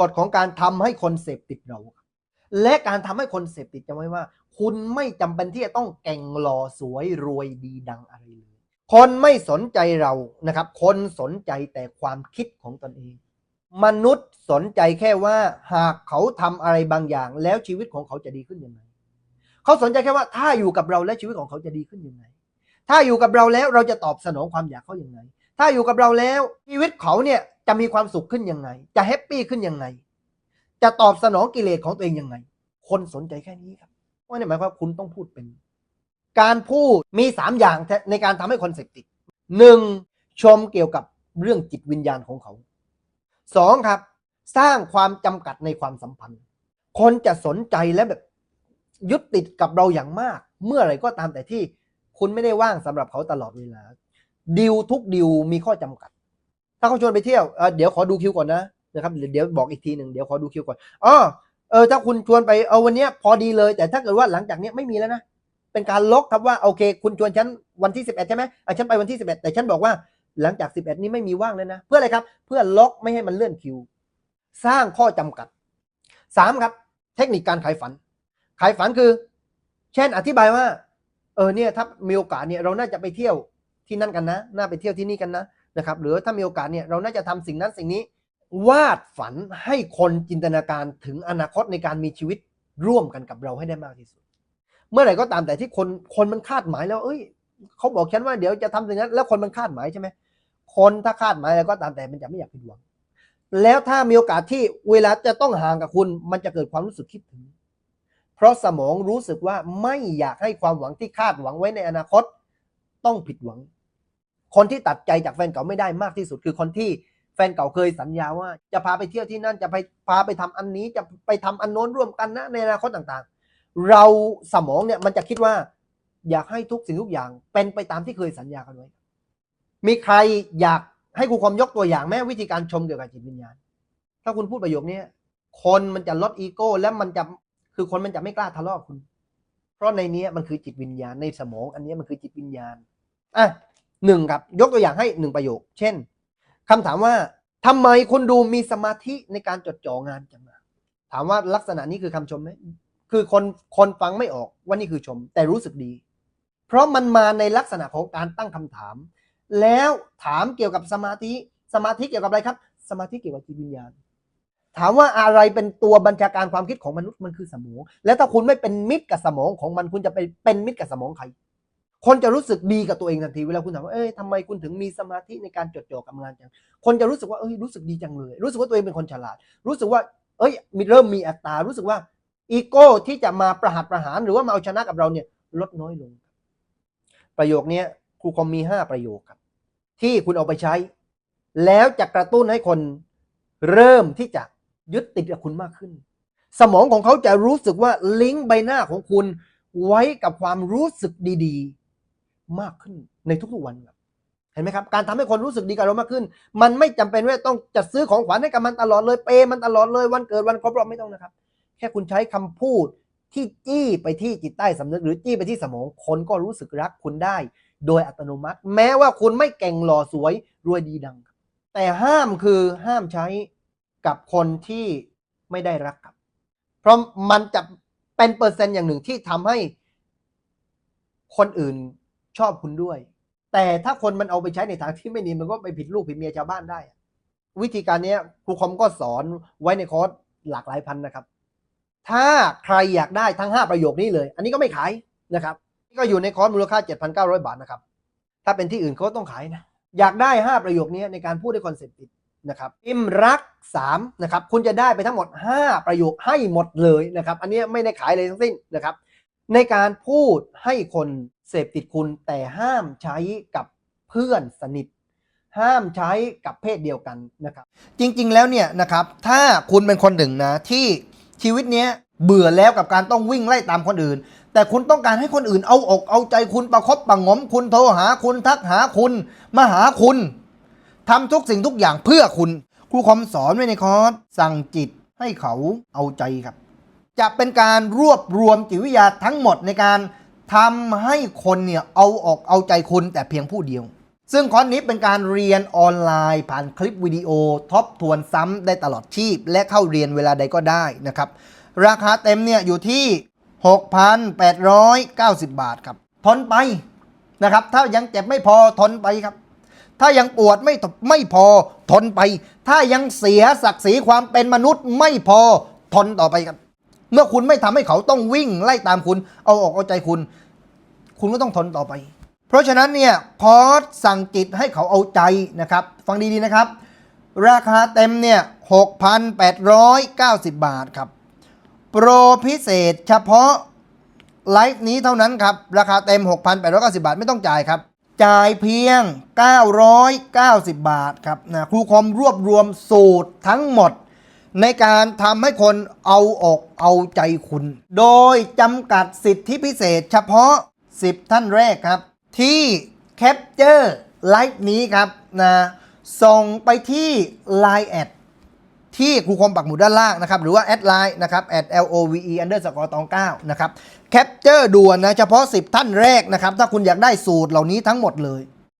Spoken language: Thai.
กฎของการทำให้คนเสพติดเรา และการทำให้คนเสพติดจำไว้ว่า คุณไม่จำเป็นที่จะต้องเก่งหล่อสวยรวยดีดังอะไรเลย คนไม่สนใจเรานะครับ คนสนใจแต่ความคิดของตนเอง มนุษย์สนใจแค่ว่าหากเขาทำอะไรบางอย่าง แล้วชีวิตของเขาจะดีขึ้นยังไงเขาสนใจแค่ว่าถ้าอยู่กับเราแล้วชีวิตของเขาจะดีขึ้นยังไง ถ้าอยู่กับเราแล้วเราจะตอบสนองความอยากเขาอยังไงถ้าอยู่กับเราแล้วชีวิตเขาเนี่ย จะมีความสุขขึ้นยังไง จะแฮปปี้ขึ้นยังไง จะตอบสนองกิเลสของตัวเองยังไง คนสนใจแค่นี้ครับว่าเนี่ยหมายความว่าคุณต้องพูดเป็น การพูดมีสามอย่างในการทำให้คนเสพติดหนึ่งชมเกี่ยวกับเรื่องจิตวิญญาณของเขาสองครับ สร้างความจำกัดในความสัมพันธ์ คนจะสนใจและแบบยึดติดกับเราอย่างมาก เมื่อไหร่ก็ตามแต่ที่คุณไม่ได้ว่างสำหรับเขาตลอดเวลาดิวทุกดิวมีข้อจำกัด ถ้าเขาชวนไปเที่ยวเเดี๋ยวขอดูคิวก่อนนะนะครับเดี๋ยวบอกอีกทีหนึ่งเดี๋ยวขอดูคิวก่อนอ๋อเออถ้าคุณชวนไปเอาวันเนี้ยพอดีเลย แต่ถ้าเกิดว่าหลังจากเนี้ยไม่มีแล้วนะเป็นการล็อกครับว่าโอเค คุณชวนฉันวันที่ 11 ใช่ไหมอะฉันไปวันที่ 11 แต่ฉันบอกว่าหลังจาก 11 นี้ไม่มีว่างเลยนะ เพื่ออะไรครับ เพื่อล็อกไม่ให้มันเลื่อนคิว สร้างข้อจำกัด 3 ครับ เทคนิคการขายฝัน ขายฝันคือ เช่นอธิบายว่า เออเนี่ยถ้ามีโอกาสเนี่ยเราน่าจะไปเที่ยวที่นั่นกันนะ น่าไปเที่ยวที่นี่กันนะ นะครับหรือถ้ามีโอกาสเนี่ยเราน่าจะทำสิ่งนั้นสิ่งนี้ วาดฝันให้คนจินตนาการถึงอนาคตในการมีชีวิตร่วมกันกับเราให้ได้มากที่สุด เมื่อไหร่ก็ตามแต่ที่คนคนมันคาดหมายแล้ว เอ้ยเขาบอกฉันว่าเดี๋ยวจะทำสิ่งนั้นแล้วคนมันคาดหมายใช่ไหมคนถ้าคาดหมายแล้วก็ตามแต่มันจะไม่อยากผิดหวัง แล้วถ้ามีโอกาสที่เวลาจะต้องห่างกับคุณ มันจะเกิดความรู้สึกคิดถึง เพราะสมองรู้สึกว่าไม่อยากให้ความหวังที่คาดหวังไว้ในอนาคต ต้องผิดหวัง คนที่ตัดใจจากแฟนเก่าไม่ได้มากที่สุด คือคนที่แฟนเก่าเคยสัญญาว่า จะพาไปเที่ยวที่นั่นจะไปพาไปทำอันนี้จะไปทำอันโน้นร่วมกันนะในอนาคตต่างๆ เราสมองเนี่ยมันจะคิดว่า อยากให้ทุกสิ่งทุกอย่างเป็นไปตามที่เคยสัญญากันไว้ มีใครอยากให้ครูคอมยกตัวอย่างแม้วิธีการชมเกี่ยวกับจิตวิญญาณ ถ้าคุณพูดประโยคนี้คนมันจะลดอีโก้ และมันจะคือคนมันจะไม่กล้าทะเลาะคุณ เพราะในนี้มันคือจิตวิญญาณในสมอง อันนี้มันคือจิตวิญญาณอะ หนึ่งครับยกตัวอย่างให้หนึ่งประโยค เช่นคำถามว่าทำไมคุณดูมีสมาธิในการจดจ่องานจังอะถามว่าลักษณะนี้คือคำชมไหมคือคนคนฟังไม่ออกว่านี่คือชม แต่รู้สึกดี เพราะมันมาในลักษณะของการตั้งคำถาม แล้วถามเกี่ยวกับสมาธิสมาธิเกี่ยวกับอะไรครับ สมาธิเกี่ยวกับจิตวิญญาณ ถามว่าอะไรเป็นตัวบัญชาการความคิดของมนุษย์มันคือสมอง แล้วถ้าคุณไม่เป็นมิตรกับสมองของมันคุณจะไปเป็นมิตรกับสมองใคร คนจะรู้สึกดีกับตัวเองทันทีเวลาคุณถามว่าเอ้ยทำไมคุณถึงมีสมาธิในการจดจ่อกับงานจังคนจะรู้สึกว่าเอ้ยรู้สึกดีจังเลย รู้สึกว่าตัวเองเป็นคนฉลาด รู้สึกว่าเอ้ยมีเริ่มมีอัตรารู้สึกว่าอีโก้ที่จะมาประหัตประหารหรือว่ามาเอาชนะกับเราเนี่ยลดน้อยลง ประโยคนี้ครูคอมมีห้าประโยคครับ ที่คุณเอาไปใช้ แล้วจะกระตุ้นให้คนเริ่มที่จะยึดติดกับคุณมากขึ้น สมองของเขาจะรู้สึกว่าลิงก์ใบหน้าของคุณไว้กับความรู้สึกดีๆ มากขึ้นในทุกๆวันครับเห็นไหมครับ การทำให้คนรู้สึกดีกับเรามากขึ้น มันไม่จำเป็นว่าต้องจัดซื้อของขวัญให้กับมันตลอดเลยเปย์มันตลอดเลยวันเกิดวันครบรอบไม่ต้องนะครับ แค่คุณใช้คำพูดที่จี้ไปที่จิตใต้สำนึกหรือจี้ไปที่สมองคนก็รู้สึกรักคุณได้ โดยอัตโนมัติ แม้ว่าคุณไม่เก่งหล่อสวยรวยดีดัง แต่ห้ามคือห้ามใช้กับคนที่ไม่ได้รักครับ เพราะมันจะเป็นเปอร์เซ็นต์อย่างหนึ่งที่ทำให้คนอื่น ชอบคุณด้วย แต่ถ้าคนมันเอาไปใช้ในทางที่ไม่ดีมันก็ไปผิดลูกผิดเมียชาวบ้านได้ วิธีการนี้ครูคอมก็สอนไว้ในคอร์สหลากหลายพันนะครับ ถ้าใครอยากได้ทั้ง 5 ประโยคนี้เลย อันนี้ก็ไม่ขายนะครับนี่ก็อยู่ในคอร์สมูลค่า 7,900 บาทนะครับ ถ้าเป็นที่อื่นเขาต้องขายนะ อยากได้ 5 ประโยคนี้ในการพูดให้คอนเซ็ปต์ติดนะครับพิมรัก3นะครับคุณจะได้ไปทั้งหมด 5 ประโยคให้หมดเลยนะครับ อันนี้ไม่ได้ขายเลยทั้งสิ้นนะครับ ในการพูดให้คน เสพติดคุณแต่ห้ามใช้กับเพื่อนสนิท ห้ามใช้กับเพศเดียวกันนะครับ จริงๆแล้วเนี่ยนะครับ ถ้าคุณเป็นคนหนึ่งนะที่ชีวิตเนี้ยเบื่อแล้วกับการต้องวิ่งไล่ตามคนอื่น แต่คุณต้องการให้คนอื่นเอาอกเอาใจคุณประคบประงมคุณโทรหาคุณทักหาคุณมาหาคุณทำทุกสิ่งทุกอย่างเพื่อคุณ ครูคอมสอนไว้ในคอร์สสั่งจิตให้เขาเอาใจครับ จะเป็นการรวบรวมจิตวิทยาทั้งหมดในการ ทำให้คนเนี่ยเอาออกเอาใจคุณแต่เพียงผู้เดียว ซึ่งคอร์สนี้เป็นการเรียนออนไลน์ ผ่านคลิปวิดีโอทบทวนซ้ำได้ตลอดชีพ และเข้าเรียนเวลาใดก็ได้นะครับ ราคาเต็มเนี่ยอยู่ที่ 6,890 บาทครับ ทนไปนะครับ ถ้ายังเจ็บไม่พอทนไปครับ ถ้ายังปวดไม่ไม่พอทนไป ถ้ายังเสียศักดิ์ศรีความเป็นมนุษย์ไม่พอทนต่อไปครับ เมื่อคุณไม่ทำให้เขาต้องวิ่งไล่ตามคุณ เอาออกเอาใจคุณ คุณก็ต้องทนต่อไป เพราะฉะนั้นเนี่ยคอร์สสั่งจิตให้เขาเอาใจนะครับ ฟังดีๆนะครับ ราคาเต็มเนี่ย6,890 บาทครับ โปรพิเศษเฉพาะไลฟ์นี้เท่านั้นครับ ราคาเต็ม 6,890 บาทไม่ต้องจ่ายครับจ่ายเพียง 990 บาทครับนะครูคอมรวบรวมสูตรทั้งหมด ในการทำให้คนเอาอกเอาใจคุณ โดยจำกัดสิทธิพิเศษเฉพาะ 10 ท่านแรกครับ ที่แคปเจอร์ไลฟ์นี้ครับนะส่งไปที่ Line แอดที่ครูคมปักหมุดด้านล่างนะครับ หรือว่าแอดไลน์นะครับ at l o v e underscore ตอง9นะครับแคปเจอร์ด่วนนะ เฉพาะ 10 ท่านแรกนะครับ ถ้าคุณอยากได้สูตรเหล่านี้ทั้งหมดเลย